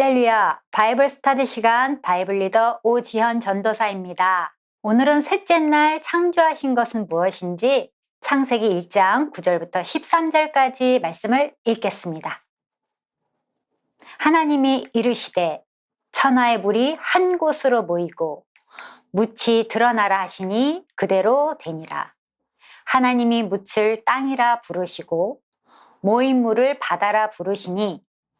할렐루야! 바이블 스타디 시간 바이블 리더 오지현 전도사입니다. 오늘은 셋째 날 창조하신 것은 무엇인지 창세기 1장 9절부터 13절까지 말씀을 읽겠습니다. 하나님이 이르시되 천하의 물이 한 곳으로 모이고 묻이 드러나라 하시니 그대로 되니라. 하나님이 묻을 땅이라 부르시고 모인 물을 바다라 부르시니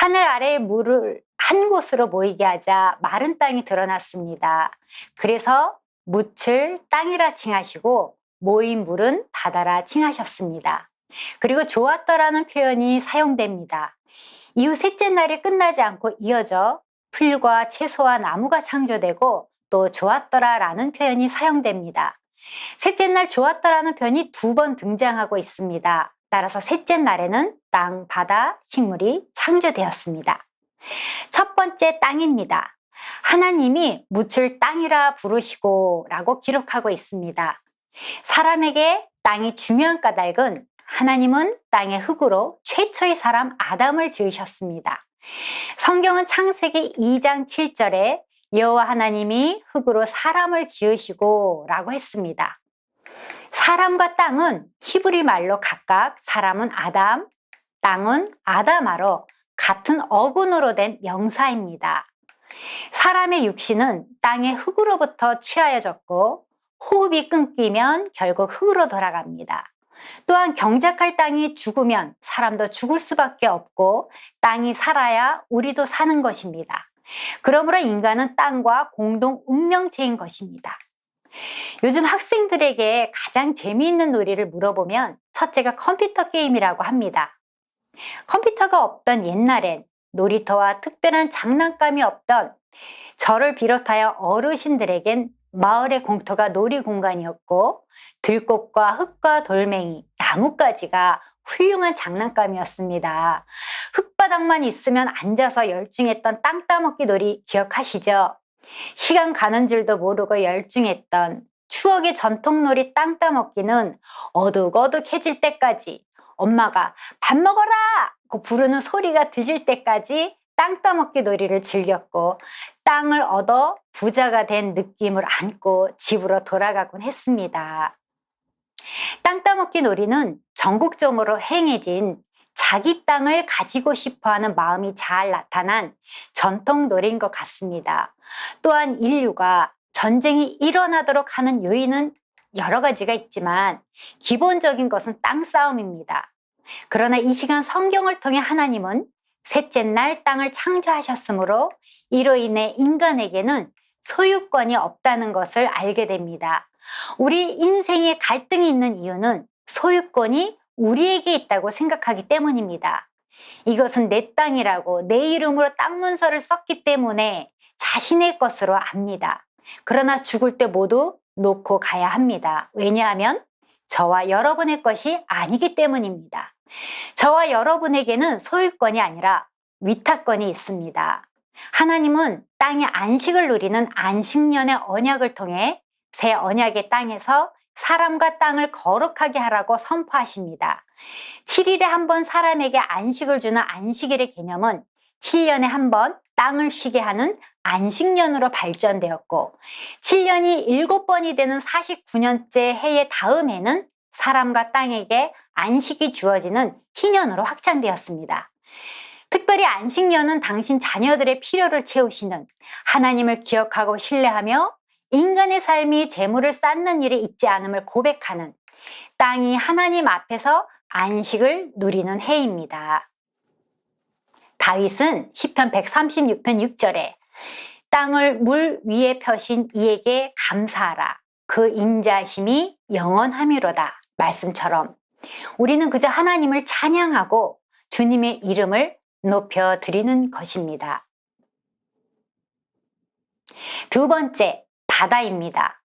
하늘 아래의 물을 한 곳으로 모이게 하자 마른 땅이 드러났습니다. 그래서 묻을 땅이라 칭하시고 모인 물은 바다라 칭하셨습니다. 그리고 좋았더라는 표현이 사용됩니다. 이후 셋째 날이 끝나지 않고 이어져 풀과 채소와 나무가 창조되고 또 좋았더라라는 표현이 사용됩니다. 셋째 날 좋았더라는 표현이 두 번 등장하고 있습니다. 따라서 셋째 날에는 땅, 바다, 식물이 창조되었습니다. 첫 번째 땅입니다. 하나님이 묻을 땅이라 부르시고 라고 기록하고 있습니다. 사람에게 땅이 중요한 까닭은 하나님은 땅의 흙으로 최초의 사람 아담을 지으셨습니다. 성경은 창세기 2장 7절에 여호와 하나님이 흙으로 사람을 지으시고 라고 했습니다. 사람과 땅은 히브리 말로 각각 사람은 아담, 땅은 아담아로 같은 어근으로 된 명사입니다. 사람의 육신은 땅의 흙으로부터 취하여졌고 호흡이 끊기면 결국 흙으로 돌아갑니다. 또한 경작할 땅이 죽으면 사람도 죽을 수밖에 없고 땅이 살아야 우리도 사는 것입니다. 그러므로 인간은 땅과 공동 운명체인 것입니다. 요즘 학생들에게 가장 재미있는 놀이를 물어보면 첫째가 컴퓨터 게임이라고 합니다. 컴퓨터가 없던 옛날엔 놀이터와 특별한 장난감이 없던 저를 비롯하여 어르신들에겐 마을의 공터가 놀이 공간이었고 들꽃과 흙과 돌멩이, 나뭇가지가 훌륭한 장난감이었습니다. 흙바닥만 있으면 앉아서 열중했던 땅 따먹기 놀이 기억하시죠? 시간 가는 줄도 모르고 열중했던 추억의 전통놀이 땅 따먹기는 어둑어둑해질 때까지 엄마가 밥 먹어라! 고 부르는 소리가 들릴 때까지 땅 따먹기 놀이를 즐겼고 땅을 얻어 부자가 된 느낌을 안고 집으로 돌아가곤 했습니다. 땅 따먹기 놀이는 전국적으로 행해진 자기 땅을 가지고 싶어 하는 마음이 잘 나타난 전통 놀이인 것 같습니다. 또한 인류가 전쟁이 일어나도록 하는 요인은 여러 가지가 있지만 기본적인 것은 땅 싸움입니다. 그러나 이 시간 성경을 통해 하나님은 셋째 날 땅을 창조하셨으므로 이로 인해 인간에게는 소유권이 없다는 것을 알게 됩니다. 우리 인생에 갈등이 있는 이유는 소유권이 우리에게 있다고 생각하기 때문입니다. 이것은 내 땅이라고 내 이름으로 땅 문서를 썼기 때문에 자신의 것으로 압니다. 그러나 죽을 때 모두 놓고 가야 합니다. 왜냐하면 저와 여러분의 것이 아니기 때문입니다. 저와 여러분에게는 소유권이 아니라 위탁권이 있습니다. 하나님은 땅의 안식을 누리는 안식년의 언약을 통해 새 언약의 땅에서 사람과 땅을 거룩하게 하라고 선포하십니다. 7일에 한 번 사람에게 안식을 주는 안식일의 개념은 7년에 한 번 땅을 쉬게 하는 안식년으로 발전되었고 7년이 7번이 되는 49년째 해의 다음 해는 사람과 땅에게 안식이 주어지는 희년으로 확장되었습니다. 특별히 안식년은 당신 자녀들의 필요를 채우시는 하나님을 기억하고 신뢰하며 인간의 삶이 재물을 쌓는 일에 있지 않음을 고백하는 땅이 하나님 앞에서 안식을 누리는 해입니다. 다윗은 시편 136편 6절에 땅을 물 위에 펴신 이에게 감사하라. 그 인자심이 영원함이로다. 말씀처럼 우리는 그저 하나님을 찬양하고 주님의 이름을 높여드리는 것입니다. 두 번째, 바다입니다.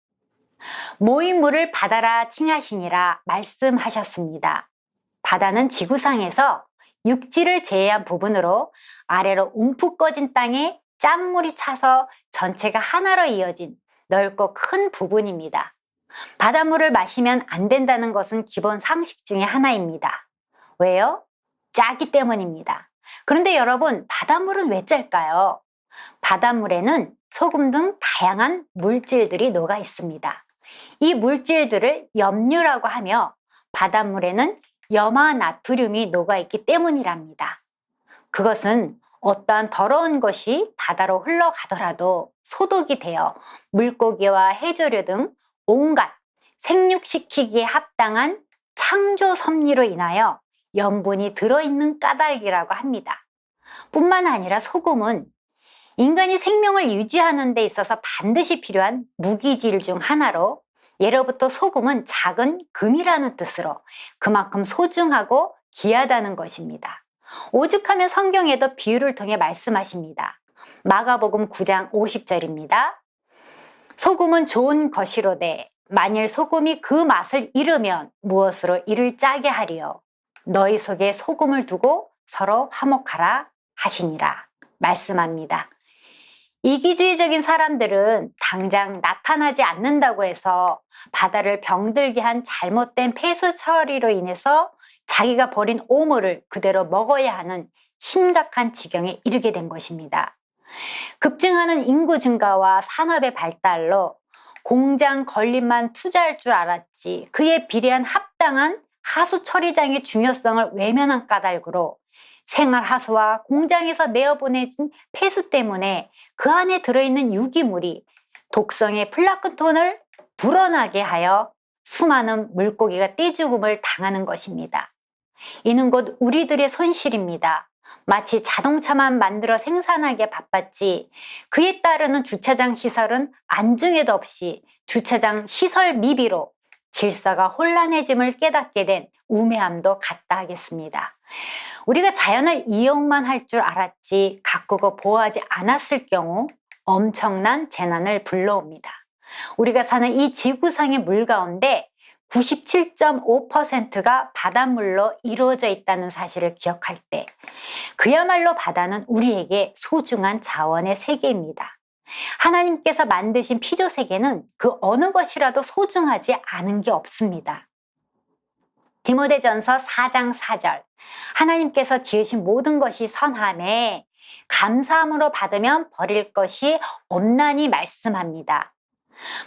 모인 물을 바다라 칭하시니라 말씀하셨습니다. 바다는 지구상에서 육지를 제외한 부분으로 아래로 움푹 꺼진 땅에 짠물이 차서 전체가 하나로 이어진 넓고 큰 부분입니다. 바닷물을 마시면 안 된다는 것은 기본 상식 중에 하나입니다. 왜요? 짜기 때문입니다. 그런데 여러분, 바닷물은 왜 짤까요? 바닷물에는 소금 등 다양한 물질들이 녹아 있습니다. 이 물질들을 염류라고 하며 바닷물에는 염화 나트륨이 녹아 있기 때문이랍니다. 그것은 어떠한 더러운 것이 바다로 흘러가더라도 소독이 되어 물고기와 해조류 등 온갖 생육시키기에 합당한 창조 섭리로 인하여 염분이 들어있는 까닭이라고 합니다. 뿐만 아니라 소금은 인간이 생명을 유지하는 데 있어서 반드시 필요한 무기질 중 하나로 예로부터 소금은 작은 금이라는 뜻으로 그만큼 소중하고 귀하다는 것입니다. 오죽하면 성경에도 비유를 통해 말씀하십니다. 마가복음 9장 50절입니다. 소금은 좋은 것이로되 만일 소금이 그 맛을 잃으면 무엇으로 이를 짜게 하리요 너희 속에 소금을 두고 서로 화목하라 하시니라 말씀합니다. 이기주의적인 사람들은 당장 나타나지 않는다고 해서 바다를 병들게 한 잘못된 폐수 처리로 인해서 자기가 버린 오물을 그대로 먹어야 하는 심각한 지경에 이르게 된 것입니다. 급증하는 인구 증가와 산업의 발달로 공장 건립만 투자할 줄 알았지 그에 비례한 합당한 하수 처리장의 중요성을 외면한 까닭으로 생활 하수와 공장에서 내어보내진 폐수 때문에 그 안에 들어있는 유기물이 독성의 플라크톤을 불어나게 하여 수많은 물고기가 떼죽음을 당하는 것입니다. 이는 곧 우리들의 손실입니다. 마치 자동차만 만들어 생산하기에 바빴지 그에 따르는 주차장 시설은 안중에도 없이 주차장 시설 미비로 질서가 혼란해짐을 깨닫게 된 우매함도 같다 하겠습니다. 우리가 자연을 이용만 할 줄 알았지 가꾸고 보호하지 않았을 경우 엄청난 재난을 불러옵니다. 우리가 사는 이 지구상의 물 가운데 97.5%가 바닷물로 이루어져 있다는 사실을 기억할 때 그야말로 바다는 우리에게 소중한 자원의 세계입니다. 하나님께서 만드신 피조 세계는 그 어느 것이라도 소중하지 않은 게 없습니다. 디모데전서 4장 4절 하나님께서 지으신 모든 것이 선함에 감사함으로 받으면 버릴 것이 없나니 말씀합니다.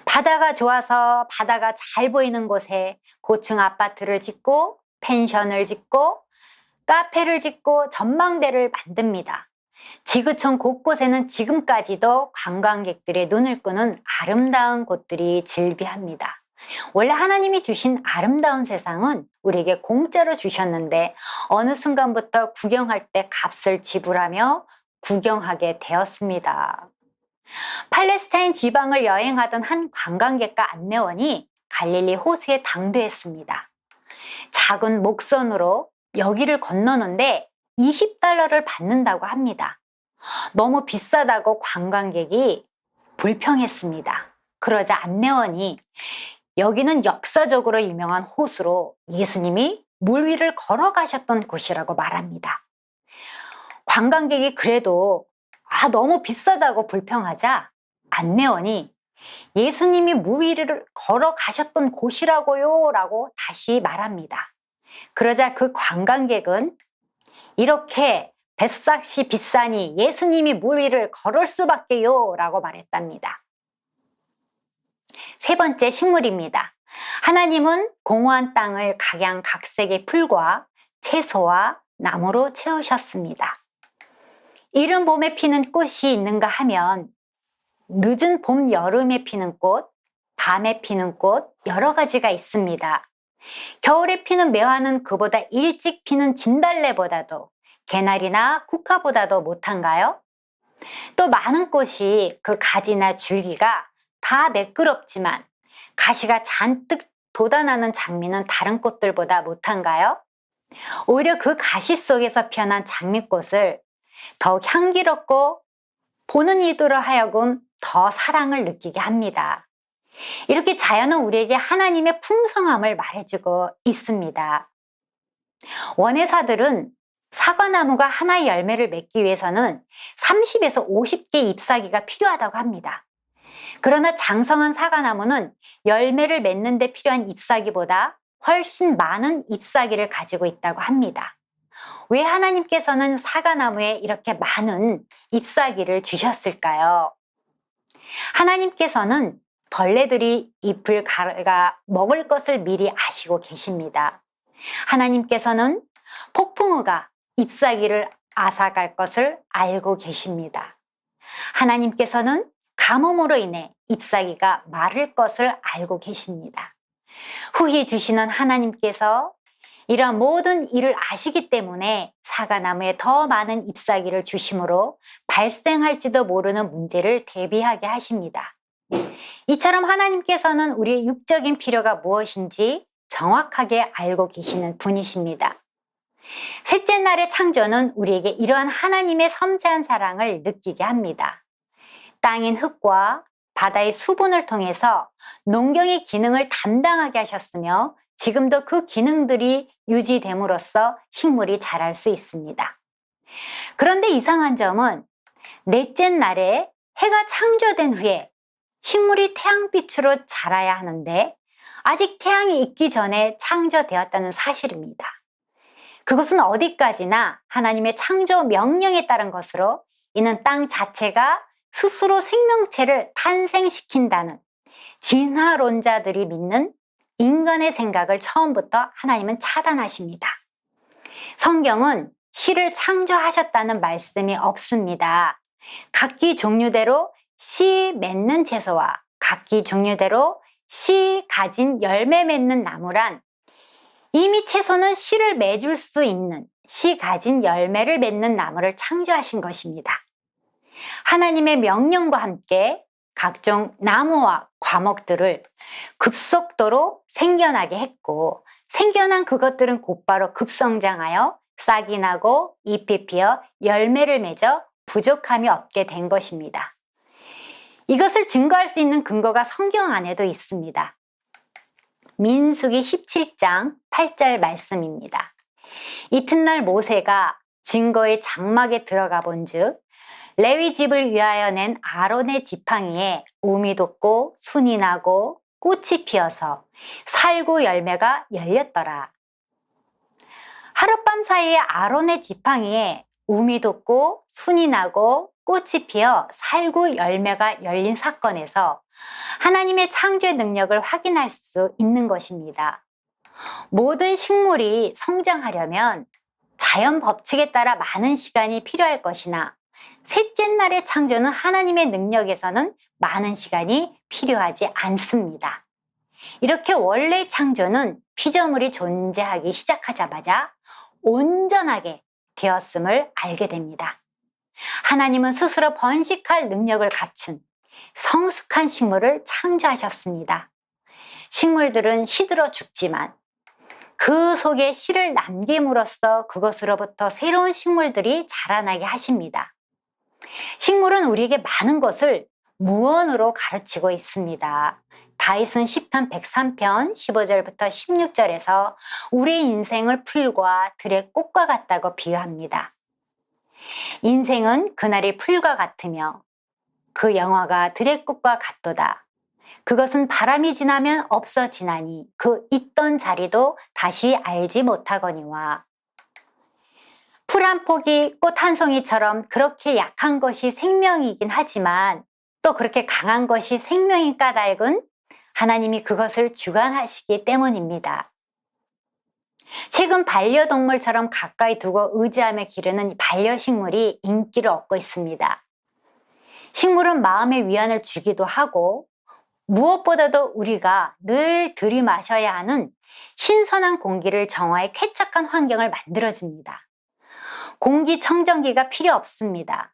바다가 좋아서 바다가 잘 보이는 곳에 고층 아파트를 짓고 펜션을 짓고 카페를 짓고 전망대를 만듭니다. 지구촌 곳곳에는 지금까지도 관광객들의 눈을 끄는 아름다운 곳들이 즐비합니다. 원래 하나님이 주신 아름다운 세상은 우리에게 공짜로 주셨는데 어느 순간부터 구경할 때 값을 지불하며 구경하게 되었습니다. 팔레스타인 지방을 여행하던 한 관광객과 안내원이 갈릴리 호수에 당도했습니다. 작은 목선으로 여기를 건너는데 20달러를 받는다고 합니다. 너무 비싸다고 관광객이 불평했습니다. 그러자 안내원이 여기는 역사적으로 유명한 호수로 예수님이 물 위를 걸어가셨던 곳이라고 말합니다. 관광객이 그래도 아, 너무 비싸다고 불평하자 안내원이 예수님이 물 위를 걸어가셨던 곳이라고요 라고 다시 말합니다. 그러자 그 관광객은 이렇게 뱃삭시 비싸니 예수님이 물 위를 걸을 수밖에요 라고 말했답니다. 세 번째 식물입니다. 하나님은 공허한 땅을 각양각색의 풀과 채소와 나무로 채우셨습니다. 이른 봄에 피는 꽃이 있는가 하면 늦은 봄, 여름에 피는 꽃, 밤에 피는 꽃 여러 가지가 있습니다. 겨울에 피는 매화는 그보다 일찍 피는 진달래보다도 개나리나 국화보다도 못한가요? 또 많은 꽃이 그 가지나 줄기가 다 매끄럽지만 가시가 잔뜩 돋아나는 장미는 다른 꽃들보다 못한가요? 오히려 그 가시 속에서 피어난 장미꽃을 더욱 향기롭고 보는 이들로 하여금 더 사랑을 느끼게 합니다. 이렇게 자연은 우리에게 하나님의 풍성함을 말해주고 있습니다. 원예사들은 사과나무가 하나의 열매를 맺기 위해서는 30에서 50개 잎사귀가 필요하다고 합니다. 그러나 장성한 사과나무는 열매를 맺는 데 필요한 잎사귀보다 훨씬 많은 잎사귀를 가지고 있다고 합니다. 왜 하나님께서는 사과나무에 이렇게 많은 잎사귀를 주셨을까요? 하나님께서는 벌레들이 잎을 갈아 먹을 것을 미리 아시고 계십니다. 하나님께서는 폭풍우가 잎사귀를 앗아갈 것을 알고 계십니다. 하나님께서는 가뭄으로 인해 잎사귀가 마를 것을 알고 계십니다. 후히 주시는 하나님께서 이러한 모든 일을 아시기 때문에 사과나무에 더 많은 잎사귀를 주심으로 발생할지도 모르는 문제를 대비하게 하십니다. 이처럼 하나님께서는 우리의 육적인 필요가 무엇인지 정확하게 알고 계시는 분이십니다. 셋째 날의 창조는 우리에게 이러한 하나님의 섬세한 사랑을 느끼게 합니다. 땅인 흙과 바다의 수분을 통해서 농경의 기능을 담당하게 하셨으며 지금도 그 기능들이 유지됨으로써 식물이 자랄 수 있습니다. 그런데 이상한 점은 넷째 날에 해가 창조된 후에 식물이 태양빛으로 자라야 하는데 아직 태양이 있기 전에 창조되었다는 사실입니다. 그것은 어디까지나 하나님의 창조 명령에 따른 것으로 이는 땅 자체가 스스로 생명체를 탄생시킨다는 진화론자들이 믿는 인간의 생각을 처음부터 하나님은 차단하십니다. 성경은 시를 창조하셨다는 말씀이 없습니다. 각기 종류대로 씨 맺는 채소와 각기 종류대로 씨 가진 열매 맺는 나무란 이미 채소는 씨를 맺을 수 있는 씨 가진 열매를 맺는 나무를 창조하신 것입니다. 하나님의 명령과 함께 각종 나무와 과목들을 급속도로 생겨나게 했고 생겨난 그것들은 곧바로 급성장하여 싹이 나고 잎이 피어 열매를 맺어 부족함이 없게 된 것입니다. 이것을 증거할 수 있는 근거가 성경 안에도 있습니다. 민수기 17장 8절 말씀입니다. 이튿날 모세가 증거의 장막에 들어가 본즉 레위 집을 위하여 낸 아론의 지팡이에 우미 돋고 순이 나고 꽃이 피어서 살구 열매가 열렸더라. 하룻밤 사이에 아론의 지팡이에 우미 돋고 순이 나고 꽃이 피어 살구 열매가 열린 사건에서 하나님의 창조의 능력을 확인할 수 있는 것입니다. 모든 식물이 성장하려면 자연 법칙에 따라 많은 시간이 필요할 것이나 셋째 날의 창조는 하나님의 능력에서는 많은 시간이 필요하지 않습니다. 이렇게 원래 창조는 피조물이 존재하기 시작하자마자 온전하게 되었음을 알게 됩니다. 하나님은 스스로 번식할 능력을 갖춘 성숙한 식물을 창조하셨습니다. 식물들은 시들어 죽지만 그 속에 씨를 남김으로써 그것으로부터 새로운 식물들이 자라나게 하십니다. 식물은 우리에게 많은 것을 무언으로 가르치고 있습니다. 다윗은 10편 103편 15절부터 16절에서 우리의 인생을 풀과 들의 꽃과 같다고 비유합니다. 인생은 그날의 풀과 같으며 그 영화가 들의 꽃과 같도다. 그것은 바람이 지나면 없어지나니 그 있던 자리도 다시 알지 못하거니와 풀 한 폭이 꽃 한 송이처럼 그렇게 약한 것이 생명이긴 하지만 또 그렇게 강한 것이 생명인 까닭은 하나님이 그것을 주관하시기 때문입니다. 최근 반려동물처럼 가까이 두고 의지하며 기르는 반려식물이 인기를 얻고 있습니다. 식물은 마음의 위안을 주기도 하고 무엇보다도 우리가 늘 들이마셔야 하는 신선한 공기를 정화해 쾌적한 환경을 만들어줍니다. 공기청정기가 필요 없습니다.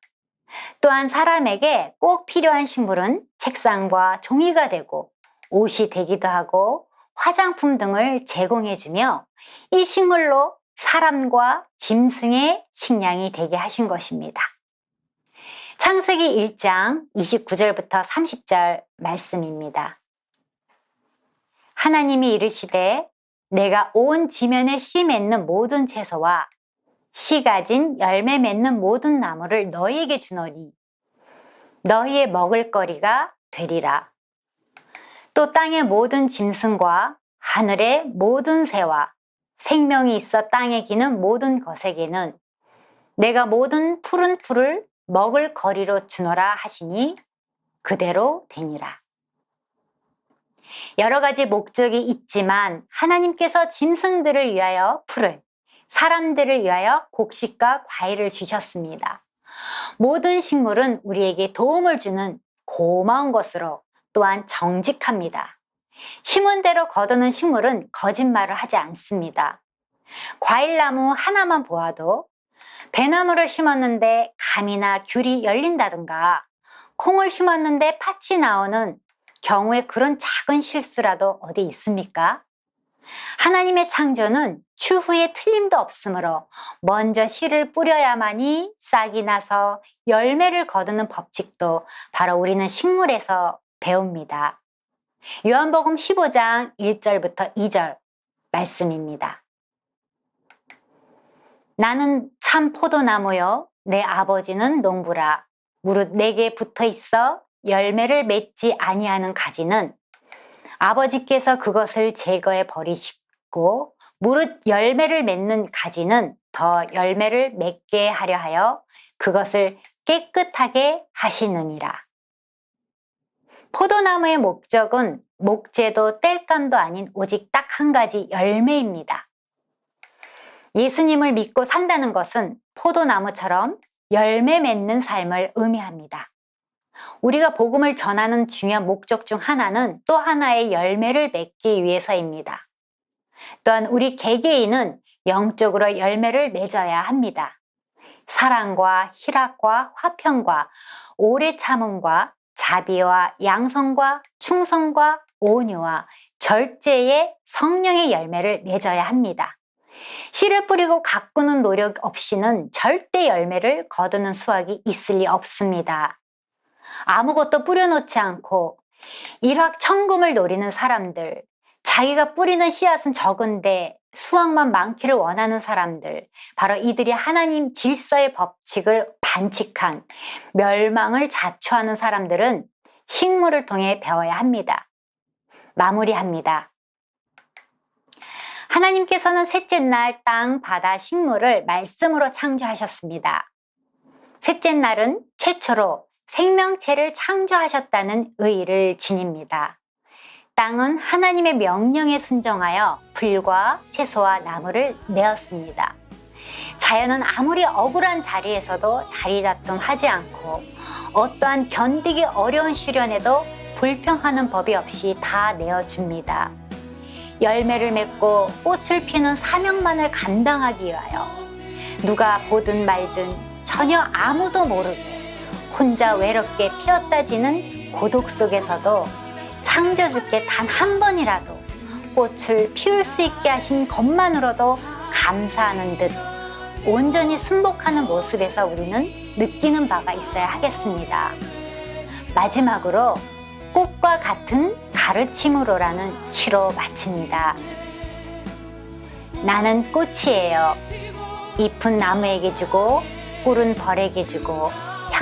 또한 사람에게 꼭 필요한 식물은 책상과 종이가 되고 옷이 되기도 하고 화장품 등을 제공해주며 이 식물로 사람과 짐승의 식량이 되게 하신 것입니다. 창세기 1장 29절부터 30절 말씀입니다. 하나님이 이르시되 내가 온 지면에 씨 맺는 모든 채소와 씨 가진 열매 맺는 모든 나무를 너희에게 주노니 너희의 먹을거리가 되리라. 또 땅의 모든 짐승과 하늘의 모든 새와 생명이 있어 땅에 기는 모든 것에게는 내가 모든 푸른 풀을 먹을 거리로 주노라 하시니 그대로 되니라. 여러 가지 목적이 있지만 하나님께서 짐승들을 위하여 풀을, 사람들을 위하여 곡식과 과일을 주셨습니다. 모든 식물은 우리에게 도움을 주는 고마운 것으로 또한 정직합니다. 심은 대로 거두는 식물은 거짓말을 하지 않습니다. 과일나무 하나만 보아도 배나무를 심었는데 감이나 귤이 열린다든가 콩을 심었는데 팥이 나오는 경우에 그런 작은 실수라도 어디 있습니까? 하나님의 창조는 추후에 틀림도 없으므로 먼저 씨를 뿌려야만이 싹이 나서 열매를 거두는 법칙도 바로 우리는 식물에서 배웁니다. 요한복음 15장 1절부터 2절 말씀입니다. 나는 참 포도나무요 내 아버지는 농부라 무릇 내게 붙어 있어 열매를 맺지 아니하는 가지는 아버지께서 그것을 제거해 버리시고 무릇 열매를 맺는 가지는 더 열매를 맺게 하려 하여 그것을 깨끗하게 하시느니라. 포도나무의 목적은 목재도 땔감도 아닌 오직 딱 한 가지 열매입니다. 예수님을 믿고 산다는 것은 포도나무처럼 열매 맺는 삶을 의미합니다. 우리가 복음을 전하는 중요한 목적 중 하나는 또 하나의 열매를 맺기 위해서입니다. 또한 우리 개개인은 영적으로 열매를 맺어야 합니다. 사랑과 희락과 화평과 오래 참음과 자비와 양성과 충성과 온유와 절제의 성령의 열매를 맺어야 합니다. 씨를 뿌리고 가꾸는 노력 없이는 절대 열매를 거두는 수확이 있을 리 없습니다. 아무것도 뿌려놓지 않고 일확천금을 노리는 사람들, 자기가 뿌리는 씨앗은 적은데 수확만 많기를 원하는 사람들, 바로 이들이 하나님 질서의 법칙을 반칙한 멸망을 자초하는 사람들은 식물을 통해 배워야 합니다. 마무리합니다. 하나님께서는 셋째 날 땅, 바다, 식물을 말씀으로 창조하셨습니다. 셋째 날은 최초로 생명체를 창조하셨다는 의의를 지닙니다. 땅은 하나님의 명령에 순종하여 풀과 채소와 나무를 내었습니다. 자연은 아무리 억울한 자리에서도 자리다툼 하지 않고 어떠한 견디기 어려운 시련에도 불평하는 법이 없이 다 내어줍니다. 열매를 맺고 꽃을 피는 사명만을 감당하기 위하여 누가 보든 말든 전혀 아무도 모르게 혼자 외롭게 피었다지는 고독 속에서도 창조주께 단 한 번이라도 꽃을 피울 수 있게 하신 것만으로도 감사하는 듯 온전히 순복하는 모습에서 우리는 느끼는 바가 있어야 하겠습니다. 마지막으로 꽃과 같은 가르침으로라는 시로 마칩니다. 나는 꽃이에요. 잎은 나무에게 주고 꿀은 벌에게 주고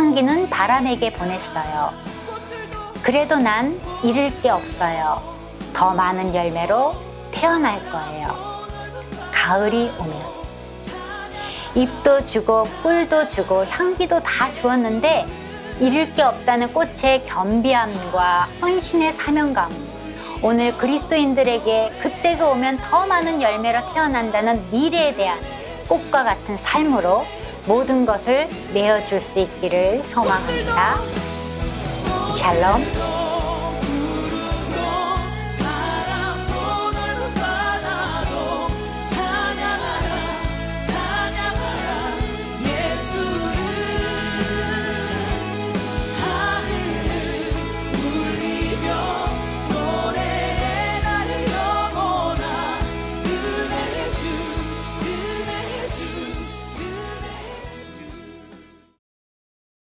향기는 바람에게 보냈어요. 그래도 난 잃을 게 없어요. 더 많은 열매로 태어날 거예요. 가을이 오면. 잎도 주고 꿀도 주고 향기도 다 주었는데 잃을 게 없다는 꽃의 겸비함과 헌신의 사명감. 오늘 그리스도인들에게 그때가 오면 더 많은 열매로 태어난다는 미래에 대한 꽃과 같은 삶으로 모든 것을 내어줄 수 있기를 소망합니다. 샬롬.